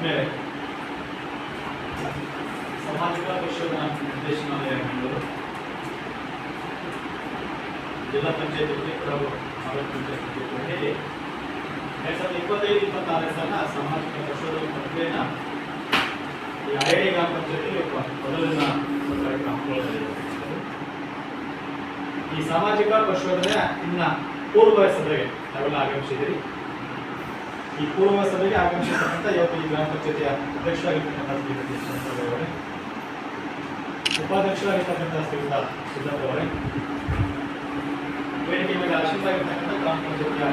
ಆದ್ಮೇಲೆ ಸಾಮಾಜಿಕ ಪಕ್ಷದ ಜಿಲ್ಲಾ ಪಂಚಾಯತ್ ಉದ್ಯೋಗರು ತಾಲೂಕು ಪಂಚಾಯತ್ ಉದ್ಯೋಗರು ಹೇಳಿ ಸಾವಿರದ ಇಪ್ಪತ್ತೈದು ಇಪ್ಪತ್ತಾರನೇ ಸಲ ಸಾಮಾಜಿಕ ಪಕ್ಷದ ಈ ಐಡಿ ಗ್ರಾಮ ಪಂಚಾಯತಿಗೆ ಮೊದಲಿನ ಈ ಸಾಮಾಜಿಕ ಪರಿಶೋಧನೆ ಇನ್ನ ಪೂರ್ವ ಸಭೆಗೆ ನಾವೆಲ್ಲ ಆಗಮಿಸಿದಿರಿ ಈ ಪೂರ್ವ ಸಭೆಗೆ ಆಗಮಿಸಿರ್ತಕ್ಕಂಥ ಇವತ್ತು ಈ ಗ್ರಾಮ ಪಂಚಾಯತಿಯ ಅಧ್ಯಕ್ಷರಾಗಿರ್ತಕ್ಕಂಥ ಶ್ರೀಮತಿ ಶಂಕರ್ ಅವರೇ, ಉಪಾಧ್ಯಕ್ಷರಾಗಿರ್ತಕ್ಕಂಥ ಶ್ರೀಯುತ ಸಿದ್ದಪ್ಪ ಅವರೇ, ವೇದಿಕೆ ಮೇಲೆ ಆಶೀರ್ವಾಗಿರ್ತಕ್ಕಂಥ ಗ್ರಾಮ ಪಂಚಾಯತಿಯ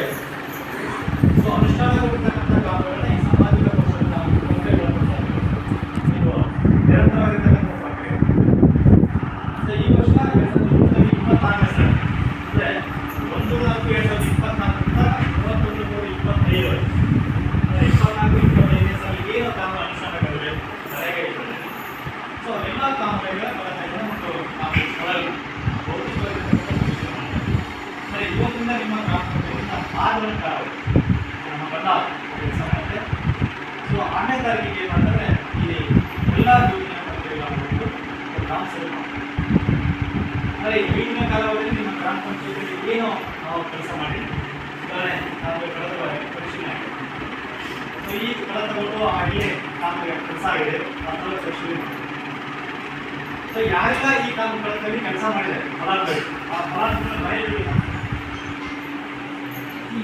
Gracias. ನಾವು ಅಂದರೆ ಅಂದ್ರೆ ನಾವು. ಅಂದ್ರೆ ಇವತ್ತಿಂದ ನಿಮ್ಮ ಬಂದ ಕೆಲಸ ಮಾಡುತ್ತೆ ಸೊ ಆರನೇ ತಾರೀಕಿಗೆ ಏನು ಇಲ್ಲಿ ಎಲ್ಲ ಯೋಜನೆ ಪ್ರಕ್ರಿಯೆಗಳನ್ನು ಗ್ರಾಮ ಸೇವೆ ಮಾಡ್ತಾರೆ ಅಂದರೆ ಈ ಐದನೇ ಕಾಲಾವಧಿಯಲ್ಲಿ ನಿಮ್ಮ ಗ್ರಾಮ ಪಂಚಾಯತಿಯಲ್ಲಿ ಏನು ನಾವು ಕೆಲಸ ಮಾಡಿ ಉದಾಹರಣೆ ನಾವು ಕಳೆದ ಪರಿಶೀಲನೆ ಆಗಿದೆ ಈ ಕಳೆದ ತಗೊಂಡು ಆಗಲೇ ನಮಗೆ ಕೆಲಸ ಆಗಿದೆ ಅದರ ಪರಿಶೀಲನೆ ಸೊ ಯಾರೆಲ್ಲ ಈ ಕಾಮಗಾರಿಗಳಲ್ಲಿ ಕೆಲಸ ಮಾಡಿದೆ ಫಲಾನುಭವಿ ಆ ಫಲಾನುಭವಿಗಳ ಮನೆಯಲ್ಲಿ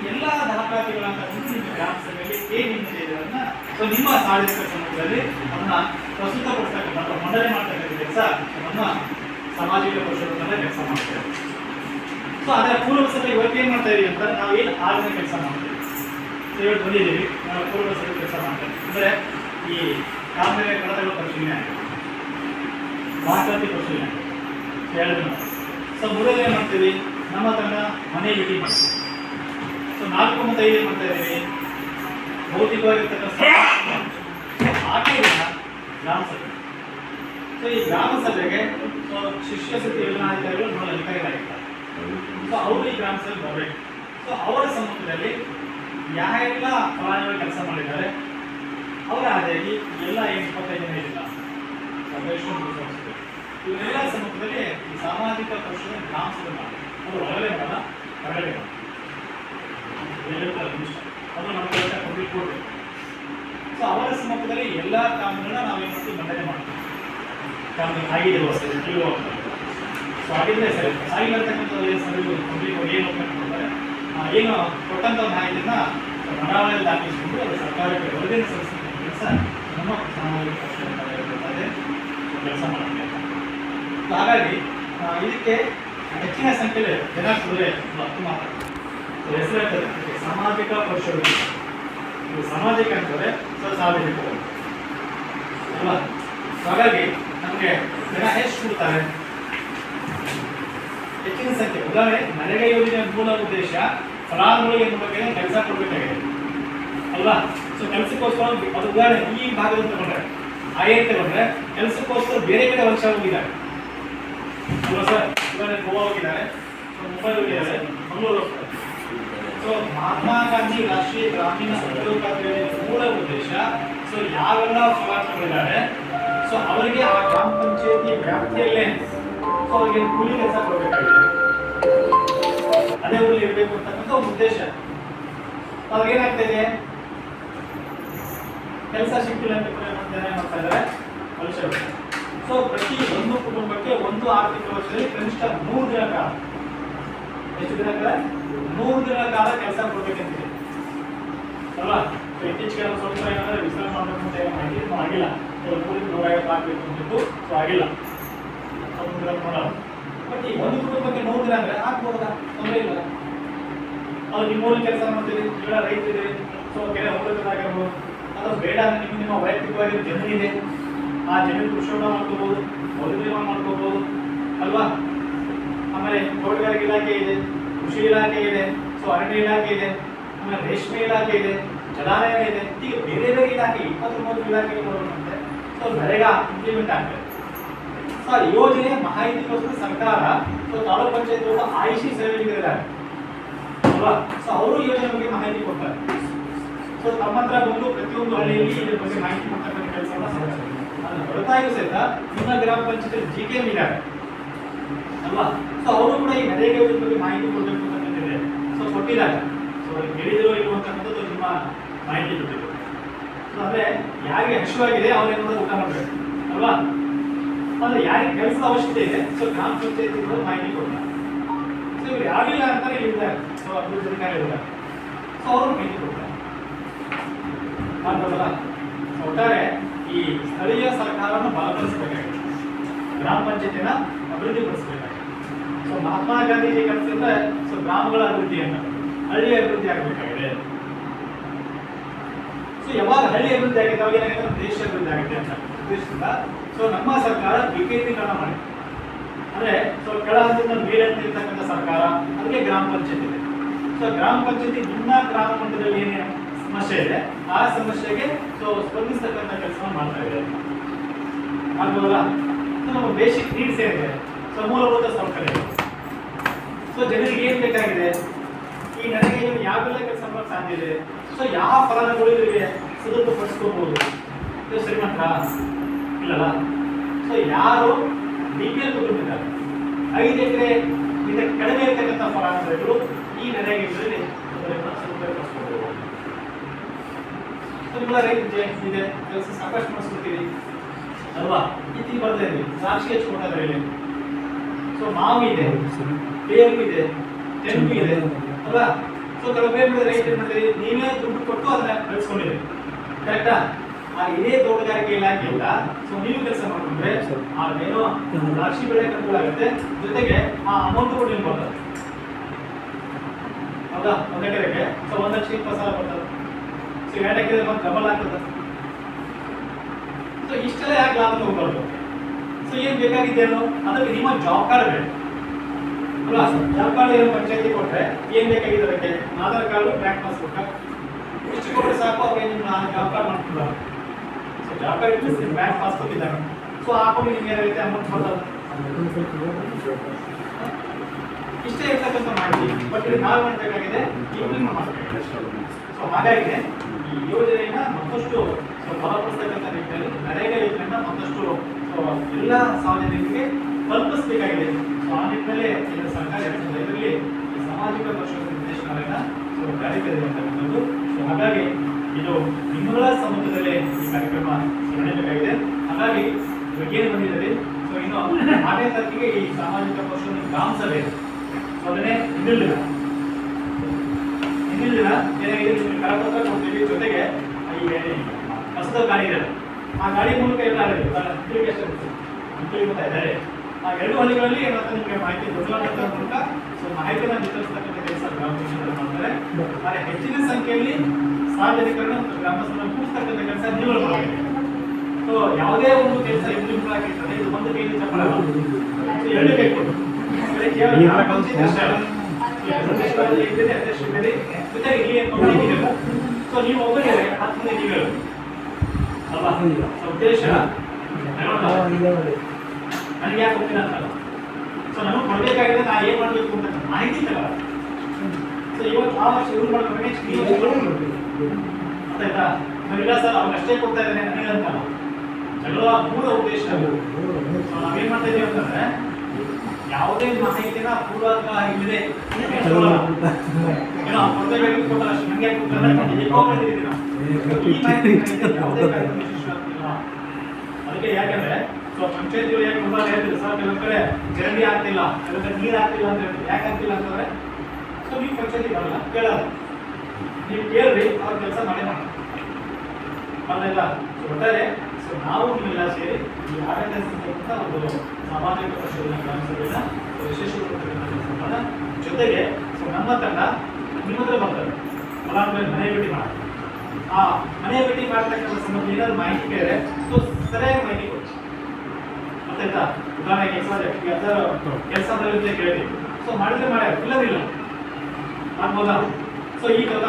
ಎಲ್ಲ ದಾಖಲಾತಿಗಳನ್ನ ನಿಮ್ಮ ಗ್ರಾಮ ಸಭೆಯಲ್ಲಿ ಇದೆ ಇದನ್ನ ಸೊ ನಿಮ್ಮ ಸಾರ್ವಜನಿಕ ಸಮೂಹದಲ್ಲಿ ಅದನ್ನ ಪ್ರಸ್ತುತಪಡಿಸ್ತಕ್ಕಂಥ ಮಂಡನೆ ಮಾಡ್ತಕ್ಕಂಥ ಕೆಲಸ ನಮ್ಮ ಸಾಮಾಜಿಕ ಪರಿಷತ್ನಲ್ಲೇ ಕೆಲಸ ಮಾಡ್ತೇವೆ. ಸೊ ಅದರ ಪೂರ್ವ ಸಭೆ ಇವತ್ತು ಏನು ಮಾಡ್ತಾ ಇದೀವಿ ಅಂತ ನಾವು ಏನು ಆರನೇ ಕೆಲಸ ಮಾಡ್ತೀವಿ. ಇವತ್ತು ಬಂದಿದ್ದೀವಿ. ನಾವು ಪೂರ್ವ ಸಭೆ ಕೆಲಸ ಮಾಡ್ತೇವೆ. ಅಂದರೆ ಈ ಕಾಮಗಾರಿ ಕಡತಗಳ ಪರಿಶೀಲನೆ ದಾಖಲಾತಿ ಪರಿಶೀಲನೆ ಹೇಳಿದ್ರು ಸೊ ಮೂರನೇ ಏನು ಮಾಡ್ತೀವಿ ನಮ್ಮ ತಂಡ ಮನೆ ಭೇಟಿ ಮಾಡ್ತೀವಿ ಸೊ ನಾಲ್ಕು ಮತ್ತು ಐದು ಮಾಡ್ತಾ ಇದ್ದೀವಿ. ಭೌತಿಕವಾಗಿರ್ತಕ್ಕಂಥ ಆಕೆಯ ಗ್ರಾಮ ಸಭೆ. ಸೊ ಈ ಗ್ರಾಮ ಸಭೆಗೆ ಸೊ ಶಿಷ್ಯ ಸತಿ ಯೋಜನಾಧಿಕಾರಿಗಳು ಮೂಲ ಅಧಿಕಾರಿಗಳಾಗಿರ್ತಾರೆ ಸೊ ಅವರು ಈ ಗ್ರಾಮ ಸಭೆಗೆ ಬರಬೇಕು. ಸೊ ಅವರ ಸಮ್ಮುಖದಲ್ಲಿ ಯಾರೆಲ್ಲ ಫಲಾನುಭವಿ ಕೆಲಸ ಮಾಡಿದ್ದಾರೆ. ಅವರ ಆದಾಗಿ ಎಲ್ಲ ಏನು ಇಪ್ಪತ್ತೈದು ಜನ ಇಲ್ಲ ಇವರೆಲ್ಲ ಸಮ್ಮುಖದಲ್ಲಿ ಈ ಸಾಮಾಜಿಕ ಪರಿಷತ್ ಗ್ರಾಮ ಸಭೆ ಮಾಡಿ ಅವರು ಒಳಗಡೆ ಮಾಡ ಹೊರಗಡೆ ಮಾಡಲ್ಲ ಅದು ನಮಗೆ ಕಂಪ್ಲೀಟ್ ಕೊಡಬೇಕು ಸೊ ಅವರ ಸಮ್ಮುಖದಲ್ಲಿ ಎಲ್ಲ ಕಾಮಗಳನ್ನ ನಾವೇನು ಮಾಡ್ತೀವಿ? ಮಂಡನೆ ಮಾಡ್ತೀವಿ. ಕಾಮಗಾರಿ ಆಗಿದೆ ಸೊ ಆಗಿದ್ರೆ ಸರಿ ಆಗಿರ್ತಕ್ಕಂಥದ್ದು ಏನು ಸರಿ ಏನು ಮಾಡ್ತಾರೆ ಏನು ಕೊಟ್ಟಂಥ ಮಾಹಿತಿನ ಮನವಣೆಯಲ್ಲಿ ದಾಖಲಿಸಿಕೊಂಡು ಅದು ಸರ್ಕಾರಕ್ಕೆ ಸಲ್ಲಿಸಿದ ಕೆಲಸ ನಮ್ಮ ಸಾಮಾಜಿಕ ಕೆಲಸ ಮಾಡುತ್ತೆ ಸೊ ಹಾಗಾಗಿ ಇದಕ್ಕೆ ಹೆಚ್ಚಿನ ಸಂಖ್ಯೆಯಲ್ಲಿ ಜನ ಕುದುರೆ ಹತ್ತು ಮಾತಾಡ್ತಾರೆ ಸೊ ಹೆಸರು ಸಾಮಾಜಿಕ ಪರಿಶೋಧನೆ ಇದು ಸಾಮಾಜಿಕ ಅಂತಾರೆ ಸೊ ಸಾರ್ವಜನಿಕ ಅಲ್ವಾ? ಹಾಗಾಗಿ ನಮಗೆ ಜನ ಎಷ್ಟು ಕೊಡ್ತಾರೆ. ಹೆಚ್ಚಿನ ಸಂಖ್ಯೆ. ಉದಾಹರಣೆ ನರೇಗಾ ಯೋಜನೆ ಮೂಲ ಉದ್ದೇಶ ಫಲಾನುಭವಿ ಏನು ಬಗ್ಗೆ ಕೆಲಸ ಕೊಡಬೇಕಾಗಿದೆ. ಅಲ್ವಾ? ಸೊ ಕೆಲಸಕ್ಕೋಸ್ಕರ ಅದು ಉದಾಹರಣೆ, ಈ ಭಾಗದಲ್ಲಿ ತಗೊಂಡ್ರೆ ಆಯೇ ತಗೊಂಡ್ರೆ, ಕೆಲಸಕ್ಕೋಸ್ಕರ ಬೇರೆ ಬೇರೆ ವರ್ಷ ಹೋಗಿದ್ದಾರೆ. ಅಲ್ವಾ ಸರ್? ಉದಾಹರಣೆ, ಗೋವಾ ಹೋಗಿದ್ದಾರೆ. ಮುಂಬೈ ಹೋಗಿದ್ದಾರೆ. ಮಂಗಳೂರು ಹೋಗ್ತಾರೆ ಸೊ ಮಹಾತ್ಮ ಗಾಂಧಿ ರಾಷ್ಟ್ರೀಯ ಗ್ರಾಮೀಣ ಉದ್ಯೋಗ ಮೂಲ ಉದ್ದೇಶ. ಸೊ ಯಾವೆಲ್ಲ ಫಲಾನುಭವಿಗಳಿದ್ದಾರೆ ಸೊ ಅವರಿಗೆ ಆ ಗ್ರಾಮ ಪಂಚಾಯತಿ ವ್ಯಾಪ್ತಿಯಲ್ಲೇ ಸೊ, ಅವರಿಗೆ ಕೂಲಿ ಕೆಲಸ ಕೊಡಬೇಕಾಗಿದೆ ಅದೇ ಊರಲ್ಲಿ ಇರಬೇಕು ಅಂತಕ್ಕಂಥ ಉದ್ದೇಶ. ಅವಾಗ ಏನಾಗ್ತಾ ಇದೆ? ಕೆಲಸ ಸಿಕ್ಕಿಲ್ಲ ಅಂತ ಏನ್ ಮಾಡ್ತಾ ಇದ್ದಾರೆ ವಲಸೆ ಸೊ ಪ್ರತಿ ಒಂದು ಕುಟುಂಬಕ್ಕೆ ಒಂದು ಆರ್ಥಿಕ ವರ್ಷದಲ್ಲಿ ಕನಿಷ್ಠ ಮೂರು ದಿನ ಕಾಲ. ಎಷ್ಟು ದಿನಗಳ, ಮೂರು ನೂರು ದಿನ ಕಾಲ ಕೆಲಸ ಕೊಡ್ಬೇಕಂತಿದೆ. ಅಲ್ವಾ? ಇತ್ತೀಚೆಗೆ ಸ್ವಲ್ಪ ಏನಂದ್ರೆ ವಿಶ್ರಾಮ ಮಾಡಬೇಕು ಅಂತ ಏನು ಆಗಿಲ್ಲ. ಕೆಲವು ನೂರೈವತ್ತು ಹಾಕ್ಬೇಕು ಅಂತಿದ್ದು ಸೊ ಆಗಿಲ್ಲ. ಮಾಡೋಣ ಬಟ್ ಈ ಒಂದು ಕುಟುಂಬಕ್ಕೆ ನೂರು ದಿನ ಅಂದ್ರೆ ಹಾಕ್ಬೋದಾ ತೊಂದರೆ ಇಲ್ಲ ಅದು ನಿಮ್ಮೂರಲ್ಲಿ ಕೆಲಸ ಮಾಡ್ತೀರಿ, ಇಲ್ಲ ರೈತರಿದೆ ಸೊ, ಕೆರೆ ಹೊಲದಾಗಿರ್ಬೋದು ಅದು ಬೇಡ ಅಂದ್ರೆ ನಿಮ್ಮ ನಿಮ್ಮ ವೈಯಕ್ತಿಕವಾಗಿ ಜಮೀನಿದೆ. ಆ ಜಮೀನು ಕೃಷಿ ಮಾಡ್ಕೋಬಹುದು ಮೌಲ್ಯ ನಿರ್ಮಾಣ ಮಾಡ್ಕೋಬಹುದು ಅಲ್ವಾ? ಆಮೇಲೆ ತೋಟಗಾರಿಕೆ ಇಲಾಖೆ ಇದೆ, ಕೃಷಿ ಇಲಾಖೆ ಇದೆ, ಸೊ ಅರಣ್ಯ ಇಲಾಖೆ ಇದೆ, ಆಮೇಲೆ ರೇಷ್ಮೆ ಇಲಾಖೆ ಇದೆ, ಜಲಾನಯನ ಇದೆ, ಹೀಗೆ ಬೇರೆ ಬೇರೆ ಇಲಾಖೆ ಇಪ್ಪತ್ಮೂರು ಇಲಾಖೆಗಳು ನೋಡುವಂತೆ. ಸೊ ನರೇಗಾ ಇಂಪ್ಲಿಮೆಂಟ್ ಆಗ್ತದೆ. ಸೊ ಯೋಜನೆ ಮಾಹಿತಿಗೋಸ್ಕರ ಸರ್ಕಾರ, ಸೊ ತಾಲೂಕ್ ಪಂಚಾಯತ್ ಆಯುಷಿ ಸೇವೆಗಳಿದ್ದಾರೆ ಅಲ್ವಾ? ಸೊ ಅವರು ಯೋಜನೆ ಬಗ್ಗೆ ಮಾಹಿತಿ ಕೊಡ್ತಾರೆ. ಸೊ ತಮ್ಮ ಹತ್ರ ಬಂದು ಪ್ರತಿಯೊಂದು ಹಳ್ಳಿಯಲ್ಲಿ ಇದ್ರ ಬಗ್ಗೆ ಮಾಹಿತಿ ಕೊಡ್ತಕ್ಕಂಥ ಕೆಲಸ ಅದನ್ನು ಹೊರತಾಗಿ ಸಹಿತ ನಿಮ್ಮ ಗ್ರಾಮ ಪಂಚಾಯತ್ ಜಿ ಕೆ ಎಂ ಇದ್ದಾರೆ. ಅಲ್ವಾ? ಸೊ ಅವರು ಕೂಡ ಈ ನರೇಗಾ ಯೋಜನೆ ಬಗ್ಗೆ ಮಾಹಿತಿ ಕೊಡಬೇಕು ಅಂತಕ್ಕಂಥದ್ದಿದೆ ಸೊ ಕೊಟ್ಟಿದ್ದಾರೆ. ಸೊ ಹೇಳಿದ್ರು ಇರುವಂತಕ್ಕಂಥದ್ದು ನಿಮ್ಮ ಮಾಹಿತಿ ಕೊಟ್ಟಿದ್ರು ಸೊ ಅಂದ್ರೆ ಯಾರಿಗೆ ಹಸಿವಾಗಿದೆ ಅವ್ರೇನು ಕೂಡ ಊಟ ಮಾಡಬೇಕು, ಅಲ್ವಾ? ಅಂದ್ರೆ ಯಾರಿಗೆ ಕೆಲಸದ ಅವಶ್ಯಕತೆ ಇದೆ ಸೊ ಗ್ರಾಮ ಪಂಚಾಯತಿ ಮಾಹಿತಿ ಕೊಡ್ತಾರೆ. ಸೊ ಇವ್ರು ಯಾರಿಲ್ಲ ಅಂತಾರೆ ಇಲ್ಲಿದ್ದಾರೆ ಸೊ ಅಭಿವೃದ್ಧಿ ಅಧಿಕಾರಿ ಇದ್ದಾರೆ. ಸೊ ಅವರು ಮಾಹಿತಿ ಕೊಡ್ತಾರೆ. ಮಾಡ್ಬೋದಲ್ಲ ಒಟ್ಟಾರೆ ಈ ಸ್ಥಳೀಯ ಸರ್ಕಾರವನ್ನು ಬಲಪಡಿಸಬೇಕಾಗಿದೆ. ಗ್ರಾಮ ಪಂಚಾಯತಿನ ಅಭಿವೃದ್ಧಿಪಡಿಸಬೇಕಾಗಿದೆ. ಸೊ ಮಹಾತ್ಮ ಗಾಂಧೀಜಿ ಕನಸಿಂದ ಸೊ ಗ್ರಾಮಗಳ ಅಭಿವೃದ್ಧಿಯನ್ನು, ಹಳ್ಳಿ ಅಭಿವೃದ್ಧಿ ಆಗಬೇಕಾಗಿದೆ. ಸೊ ಯಾವಾಗ ಹಳ್ಳಿ ಅಭಿವೃದ್ಧಿ ಆಗಿದೆ ಅವಾಗ ಏನಾಗುತ್ತೆ? ದೇಶ ಅಭಿವೃದ್ಧಿ ಆಗುತ್ತೆ ಅಂತ ಉದ್ದೇಶದಿಂದ ಸೊ ನಮ್ಮ ಸರ್ಕಾರ ವಿಕೇಂದ್ರೀಕರಣ ಮಾಡಿ ಅಂದ್ರೆ ಸೊ ಕೆಳ ಹಂತದಿಂದ ಮೇಲೆ ಇರ್ತಕ್ಕಂಥ ಸರ್ಕಾರ, ಅದಕ್ಕೆ ಗ್ರಾಮ ಪಂಚಾಯತ್ ಇದೆ. ಸೊ ಗ್ರಾಮ ಪಂಚಾಯತಿ ನಿಮ್ಮ ಗ್ರಾಮ ಮಟ್ಟದಲ್ಲಿ ಏನೇ ಸಮಸ್ಯೆ ಇದೆ, ಆ ಸಮಸ್ಯೆಗೆ ಸೊ ಸ್ಪಂದಿಸ್ತಕ್ಕಂಥ ಕೆಲಸ ಮಾಡ್ತಾ ಇದೆ. ಆಗ್ಬೋದಲ್ಲ ನಮ್ಮ ಬೇಸಿಕ್ ನೀಡ್ಸ್ ಏನಿದೆ? ಸೊ ಮೂಲಭೂತ ಸೌಕರ್ಯ. ಸೊ ಜನರಿಗೆ ಏನು ಬೇಕಾಗಿದೆ? ಈ ನನಗೆ ಯಾವ ಯಾವೆಲ್ಲ ಕೆಲಸ ಮಾಡಕ್ ಸಾಧ್ಯ ಇದೆ? ಸೊ ಯಾವ ಫಲಾನುಭವಿಗಳು ಇವರಿಗೆ ಸದುಪಡಿಸ್ಕೋಬಹುದು ಇದು ಶ್ರೀಮಂತ ಇಲ್ಲಲ್ಲ? ಸೊ ಯಾರು ಬಿ ಪಿ ಎಲ್ ಕುಟುಂಬಿದ್ದಾರೆ ಐದು ಎಕರೆ ಇಂದ ಕಡಿಮೆ ಇರತಕ್ಕಂಥ ಫಲಾನುಭವಿಗಳು ಈ ನರೇಗಾ ಯೋಜನೆಯಲ್ಲಿ ಸಾಕಷ್ಟು ಮಾಡಿಸ್ಕೊತೀವಿ ಅಲ್ವಾ? ಇತ್ತೀಗೆ ಬರ್ತಾ ಇದ್ವಿ ಹೆಚ್ಚು ಹಚ್ಕೊಂಡ್ರೆ ಇಲ್ಲಿ ಸೊ ಮಾವು ಇದೆ ಬೇವು ಇದೆ ತೆಂಗು ಇದೆ ಅಲ್ವಾ? ಸೊ ಕೆಲವು ಬೇರೆ ಬೇರೆ ರೈತರು ಏನ್ ಮಾಡಿದ್ರಿ ನೀವೇ ದುಡ್ಡು ಕೊಟ್ಟು ಅದನ್ನ ಬೆಳೆಸ್ಕೊಂಡಿರಿ ಕರೆಕ್ಟಾ ಆ? ಇದೇ ತೋಟಗಾರಿಕೆ ಇಲಾಖೆಯಿಂದ ಸೊ ನೀವು ಕೆಲಸ ಮಾಡ್ಕೊಂಡ್ರೆ ಆ ಏನೋ ದ್ರಾಕ್ಷಿ ಬೆಳೆ ಕಂಟ್ರೋಲ್ ಆಗುತ್ತೆ ಜೊತೆಗೆ ಆ ಅಮೌಂಟ್ ಕೂಡ ನಿಮ್ಗೆ ಬರ್ತದೆ. ಹೌದಾ? ಒಂದ್ ಎಕರೆಗೆ? ಸೊ ಒಂದ್ ಲಕ್ಷ ಇಪ್ಪತ್ತು ಸಾವಿರ ಬರ್ತದೆ. ಸೊ ಎರಡು ಎಕರೆ ಮತ್ತೆ ಡಬಲ್ ಆಗ್ತದೆ. ಸೊ ಇಷ್ಟೆಲ್ಲ ಯಾಕೆ ಲಾಭ ತಗೋಬಾರ್ದು ಸೊ ಏನ್ ಬೇಕಾಗಿದೆಯಲ್ಲೋ ಅದಕ್ಕೆ ನಿಮ್ಮ ಜಾಬ್ ಕಾರ್ಡ್ ಬೇಕು. ಅಲ್ವಾ? ಜಾಬ್ ಕಾರ್ಡ್ ಏನು ಪಂಚಾಯತಿ ಕೊಟ್ರೆ ಏನ್ ಬೇಕಾಗಿದೆ ಅದಕ್ಕೆ? ಆಧಾರ್ ಕಾರ್ಡು ಬ್ಯಾಂಕ್ ಪಾಸ್ಬುಕ್ ಇಷ್ಟು ಕೊಟ್ಟರೆ ಸಾಕು ಅವ್ರಿಗೆ ನಿಮ್ಮ ಜಾಬ್ ಕಾರ್ಡ್ ಮಾಡ್ಕೊಡ್ತಾರೆ? ಸೊ ಜಾಬ್ ಕಾರ್ಡ್ ಇಟ್ಟು ಬ್ಯಾಂಕ್ ಪಾಸ್ಬುಕ್ ಇದ್ದಾರೆ ಸೊ ಹಾಕೊಂಡು ನಿಮ್ಗೆ ಏನಾಗುತ್ತೆ? ಅಮೌಂಟ್ ಬರ್ತದೆ ಇಷ್ಟೇ ಇರ್ತಕ್ಕಂಥ ಮಾಹಿತಿ. ಬಟ್ ಇದು ನಾವು ಮಾಡಬೇಕಾಗಿದೆ ಇಂಪ್ಲಿಮೆಂಟ್ ಮಾಡಬೇಕಾಗಿದೆ ಸೊ ಹಾಗಾಗಿ ಈ ಯೋಜನೆಯನ್ನು ಮತ್ತಷ್ಟು ಸೊ ಬಲಪಡಿಸ್ತಕ್ಕಂಥ ರೀತಿಯಲ್ಲಿ ನರೇಗಾ ಯೋಜನೆಯನ್ನು ಮತ್ತಷ್ಟು ಎಲ್ಲ ಸಾರ್ವಜನಿಕರಿಗೆ ತಲುಪಿಸಬೇಕಾಗಿದೆ. ಸೊ ಆ ನಿಟ್ಟಿನಲ್ಲೇ ಕೇಂದ್ರ ಸರ್ಕಾರ ಎರಡ್ ಸಾವಿರದ ಐದರಲ್ಲಿ ಸಾಮಾಜಿಕ ಪಕ್ಷದ ನಿರ್ದೇಶನಾಲಯನ ಸೊ ಸೊ ಹಾಗಾಗಿ ಇದು ತಿಂಗಳ ಸಮುದ್ರದಲ್ಲೇ ಈ ಕಾರ್ಯಕ್ರಮ ನಡೆಯಬೇಕಾಗಿದೆ. ಹಾಗಾಗಿ ಏನು ಬಂದಿದ್ದಾರೆ ಸೊ ಇನ್ನು ಆರನೇ ತಾರೀಕಿಗೆ ಈ ಸಾಮಾಜಿಕ ವರ್ಷದ ಗ್ರಾಮ ಸಭೆ. ಸೊ ಅದನ್ನೇ ಹಿಂದಿನ ದಿನ. ಹಿಂದಿನ ದಿನ ಏನಾಗಿದೆ? ಕರಪತ್ರ ಕೊಡ್ತೀವಿ ಜೊತೆಗೆ ಈ ಹೊಸದ ಕಾರ್ಯ ಆ ಗಾಡಿ ಮೂಲಕ ಎಲ್ಲ ಅಪ್ಲಿಕೇಶನ್ ಗೊತ್ತಾ ಇದ್ದಾರೆ. ಆ ಎರಡು ಹಳ್ಳಿಗಳಲ್ಲಿ ಏನಾದರೂ ನಿಮಗೆ ಮಾಹಿತಿ ದೊಡ್ಡ ಮೂಲಕ ಸೊ ಮಾಹಿತಿಯನ್ನು ವಿತರಿಸ್ತಕ್ಕಂಥ ಕೆಲಸ ಗ್ರಾಮ ಪಂಚಾಯತ್ ಮಾಡ್ತಾರೆ. ಆದರೆ ಹೆಚ್ಚಿನ ಸಂಖ್ಯೆಯಲ್ಲಿ ಸಾರ್ವಜನಿಕರನ್ನು ಮತ್ತು ಗ್ರಾಮಸ್ಥರನ್ನು ಕೂಡಿಸ್ತಕ್ಕಂಥ ಕೆಲಸ ನೀವು ಮಾಡಬೇಕು ಸೊ ಯಾವುದೇ ಒಂದು ಕೆಲಸ ಇಂಪ್ಲಿಮೆಂಟ್ ಆಗಿರ್ತದೆ ಇದು ಒಂದು ಕೈಯಲ್ಲಿ ಚಪ್ಪಲ ಸೊ ಎರಡು ಕೈ ಕೊಡು ಬರೀ ಕೇವಲ ಗ್ರಾಮ ಪಂಚಾಯತ್ ಅಷ್ಟೇ ಅಲ್ಲ. ಈ ಅಧ್ಯಕ್ಷರಲ್ಲಿ ಇದ್ದೀರಿ, ಅಧ್ಯಕ್ಷರಿದ್ದೀರಿ, ಜೊತೆಗೆ ಇಲ್ಲಿ ಪಬ್ಲಿಕ್ ಇದೆ. ಸೊ ನೀವು ಒಬ್ಬರಿಗೆ ಹತ್ತು ಮಂದಿ ನೀವು ಉದ್ದೇಶ ನನಗೆ ಯಾಕೆ ಗೊತ್ತಿಲ್ಲ ಅಂತಲ್ಲ ಸೊ ನಮಗೆ ಕೊಡಬೇಕಾಗಿದೆ ನಾ ಏನು ಮಾಡಬೇಕು ಅಂತ ಮಾಹಿತಿ ತಗೊಳ್ಳ ಸೊ ಇವತ್ತು ಆ ವರ್ಷ ಇವ್ರು ಮಾಡ್ಕೊಂಡು ಮಾಡ್ಬೇಕು. ಗೊತ್ತಾಯ್ತಾ ನಾವಿಲ್ಲ ಸರ್ ಅಷ್ಟೇ ಕೊಡ್ತಾ ಇದ್ದೇನೆ ನನಗೆ ಅಂತಲ್ಲ ಚಲೋ ಮೂಲ ಉದ್ದೇಶ. ಸೊ ನಾವೇನ್ ಮಾಡ್ತಾ ಇದೀವಿ ಅಂತಂದ್ರೆ ಯಾವುದೇ ಮಾಹಿತಿನ ಪೂರ್ವಕ ಇಲ್ಲದೆ ಅದಕ್ಕೆ ಯಾಕಂದ್ರೆ ಸೊ ಪಂಚಾಯತಿಗಳು ಯಾಕೆ ತುಂಬಾ ಹೇಳ್ತಿದ್ರು ಸರ್ ಕೆಲವು ಕಡೆ ಚರಂಡಿ ಆಗ್ತಿಲ್ಲ ಕೆಲವು ಕಡೆ ನೀರು ಆಗ್ತಿಲ್ಲ ಅಂತ ಹೇಳ್ತಾರೆ. ಯಾಕೆ ಆಗ್ತಿಲ್ಲ ಅಂತಂದ್ರೆ ಸೊ ನೀವು ಪಂಚಾಯತಿ ಬರಲ್ಲ ಕೇಳಲ್ಲ. ನೀವು ಕೇಳ್ರಿ ಅವ್ರ ಕೆಲಸ ಮಾಡೇ ಮಾಡಿ ಅಲ್ಲ ಸೊ ಒಟ್ಟಾರೆ ಸೊ ನಾವು ನೀವೆಲ್ಲ ಸೇರಿ ಈ ಆಡಳಿತ ಸಂಬಂಧ ಒಂದು ಸಾಮಾಜಿಕ ಪರಿಶೋಧನಾ ಗ್ರಾಮ ಸಭೆಯನ್ನ ಕೆಲಸವನ್ನ ಜೊತೆಗೆ ಸೊ ನಮ್ಮ ತಂಡ ನಿಮ್ಮ ಹತ್ರ ಬರ್ತಾರೆ ಫಲಾನುಭವಿ ಮನೆ ಭೇಟಿ ಮಾಡ್ತಾರೆ ಆ ಮನೆ ಭೇಟಿ ಮಾಡ್ತಕ್ಕಂಥ ಸಂಬಂಧ ಏನಾದ್ರು ಮಾಹಿತಿ ಕೇಳಿದ್ರೆ ಸೊ ಸರಿಯಾಗಿ ಮಾಹಿತಿ ಕೊಡಿ. ಗೊತ್ತಾಯ್ತಾ ಉದಾಹರಣೆಗೆ ಕೆಲಸ ಕೆಲಸ ಕೆಲಸದಲ್ಲಿ ಕೇಳಿದ್ವಿ ಸೊ ಮಾಡಿದ್ರೆ ಮಾಡ್ಯಾರ ಇಲ್ಲದಿಲ್ಲ. ಆಗ್ಬೋದಾ ಸೊ ಈ ತರ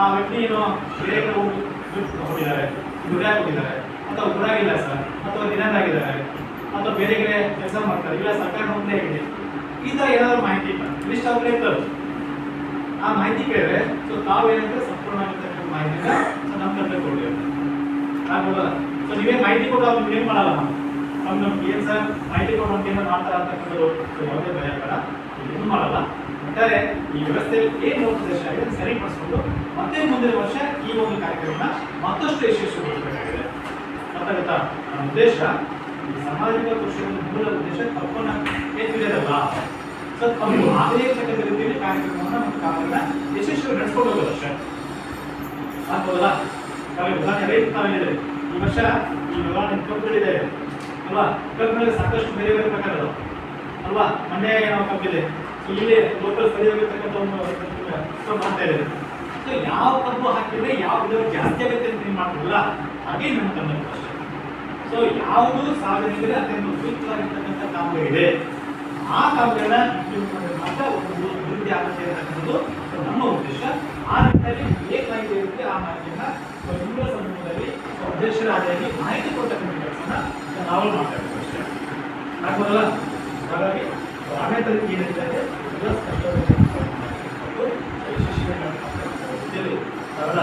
ಆ ವ್ಯಕ್ತಿ ಏನು ಬೇರೆ ಕಡೆ ಬಿಟ್ಟು ಹೋಗಿದ್ದಾರೆ ದುಡ್ಯಾಕ್ ಹೋಗಿದ್ದಾರೆ ಅಥವಾ ಊರಾಗಿಲ್ಲ ಸರ್, ಅಥವಾ ದಿನದಾಗಿದ್ದಾರೆ ಅಥವಾ ಬೇರೆ ಕಡೆ ಕೆಲಸ ಮಾಡ್ತಾರೆ, ಇಲ್ಲ ಸರ್ಕಾರ ನೌಕರಿ ಆಗಿದೆ ಈ ಥರ ಏನಾದರೂ ಮಾಹಿತಿ ಇಲ್ಲ ಲಿಸ್ಟ್ ಅವ್ರಿಗೆ ಇರ್ತದೆ. ಆ ಮಾಹಿತಿ ಕೇಳಿದ್ರೆ ಸೊ ತಾವೇನಂದ್ರೆ ಸಂಪೂರ್ಣವಾಗಿರ್ತಕ್ಕಂಥ ಮಾಹಿತಿನ ಸೊ ನಮ್ಮ ತಂದೆ ಕೊಡ್ಲಿ ಆಗ್ಬೋದಲ್ಲ? ಸೊ ನೀವೇ ಮಾಹಿತಿ ಕೊಟ್ಟು ಅವ್ರು ಏನ್ ಮಾಡಲ್ಲ? ಅವ್ರು ನಮ್ಗೆ ಏನ್ ಸರ್ ಮಾಹಿತಿ ಕೊಡುವಂತ ಏನೋ ಮಾಡ್ತಾರೆ ಅಂತಕ್ಕಂಥದ್ದು ಯಾವುದೇ ಭಯ ಬೇಡ. ಏನು ಮಾಡಲ್ಲ. ಒಟ್ಟಾರೆ ಈ ವ್ಯವಸ್ಥೆಯಲ್ಲಿ ಏನು ಉದ್ದೇಶ ಆಗಿದೆ ಸರಿಪಡಿಸ್ಕೊಂಡು ಮತ್ತೆ ಮುಂದಿನ ವರ್ಷ ಈ ಒಂದು ಕಾರ್ಯಕ್ರಮ ಮತ್ತಷ್ಟು ಯಶಸ್ವಿಗೊಳಿಸಬೇಕಾಗಿದೆ. ನನ್ನ ಉದ್ದೇಶ ಈ ಸಾಮಾಜಿಕ ಕೃಷಿಯ ಮೂಲ ಉದ್ದೇಶ ತಪ್ಪನ್ನ ಎತ್ತಿರೋದಲ್ಲ. ಸೊ ತಪ್ಪು ಆಗದೇ ಇರ್ತಕ್ಕಂಥ ರೀತಿಯಲ್ಲಿ ಕಾರ್ಯಕ್ರಮವನ್ನು ಮತ್ತು ಕಾರ್ಯನ ಯಶಸ್ವಿ ನಡೆಸ್ಕೊಂಡು ಅಷ್ಟೇ ಆಗ್ಬೋದಲ್ಲ ನಮಗೆ ಉದಾಹರಣೆ ರೈತ ತಾವು ಹೇಳಿದ್ರೆ ಈ ವರ್ಷ ಈ ಉದಾಹರಣೆ ಕಬ್ಬುಗಳಿದೆ ಅಲ್ವಾ ಕಬ್ಬುಗಳಲ್ಲಿ ಸಾಕಷ್ಟು ಬೇರೆ ಬೇರೆ ಪ್ರಕಾರ ಅದಾವ ಅಲ್ವಾ ಮೊನ್ನೆ ನಾವು ಕಬ್ಬಿದೆ ಇಲ್ಲಿ ಲೋಕಲ್ ಸ್ಥಳೀಯವಾಗಿರ್ತಕ್ಕಂಥ ಒಂದು ಮಾಡ್ತಾ ಇದೆ ಸೊ ಯಾವ ಕಬ್ಬು ಹಾಕಿದ್ರೆ ಯಾವ ಇಳುವರಿ ಜಾಸ್ತಿ ಆಗುತ್ತೆ ಅಂತ ನೀವು ಮಾಡ್ತಿರಲ್ಲ ಹಾಗೆ ನಮ್ಮ ಕನ್ನಡ ಅಷ್ಟೇ ಸೊ ಯಾವುದು ಸಾರ್ವಜನಿಕರಿಗೆ ಅತ್ಯಂತ ಉಪಯುಕ್ತವಾಗಿರ್ತಕ್ಕಂಥ ಕಾಮಗಾರಿ ಇದೆ ಆ ಮಾಡಿದ್ರೆ ಮಾತ್ರ ಒಂದು ಅಭಿವೃದ್ಧಿ ಆಗುತ್ತೆ ನಮ್ಮ ಉದ್ದೇಶ. ಆ ನಿಟ್ಟಿನಲ್ಲಿ ಮಾಹಿತಿ ಇರುತ್ತೆ ಆ ಮಾಹಿತಿಯನ್ನ ಸಮೂಹದಲ್ಲಿ ಸೊ ಅಧ್ಯಕ್ಷರಾಗಿ ಮಾಹಿತಿ ಕೊಡ್ತಕ್ಕಂಥ ಕೆಲಸನ ನಾವು ಮಾತಾಡ್ತೀವಿ ಅಷ್ಟೇ. ಆಗ್ಬೋದಲ್ಲ ಹಾಗಾಗಿ ಸೊ ಆಡಳಿತ ರೀತಿ ಏನಿದೆ ಎಲ್ಲ ಸ್ಪಷ್ಟವಾಗಿ ತಾವೆಲ್ಲ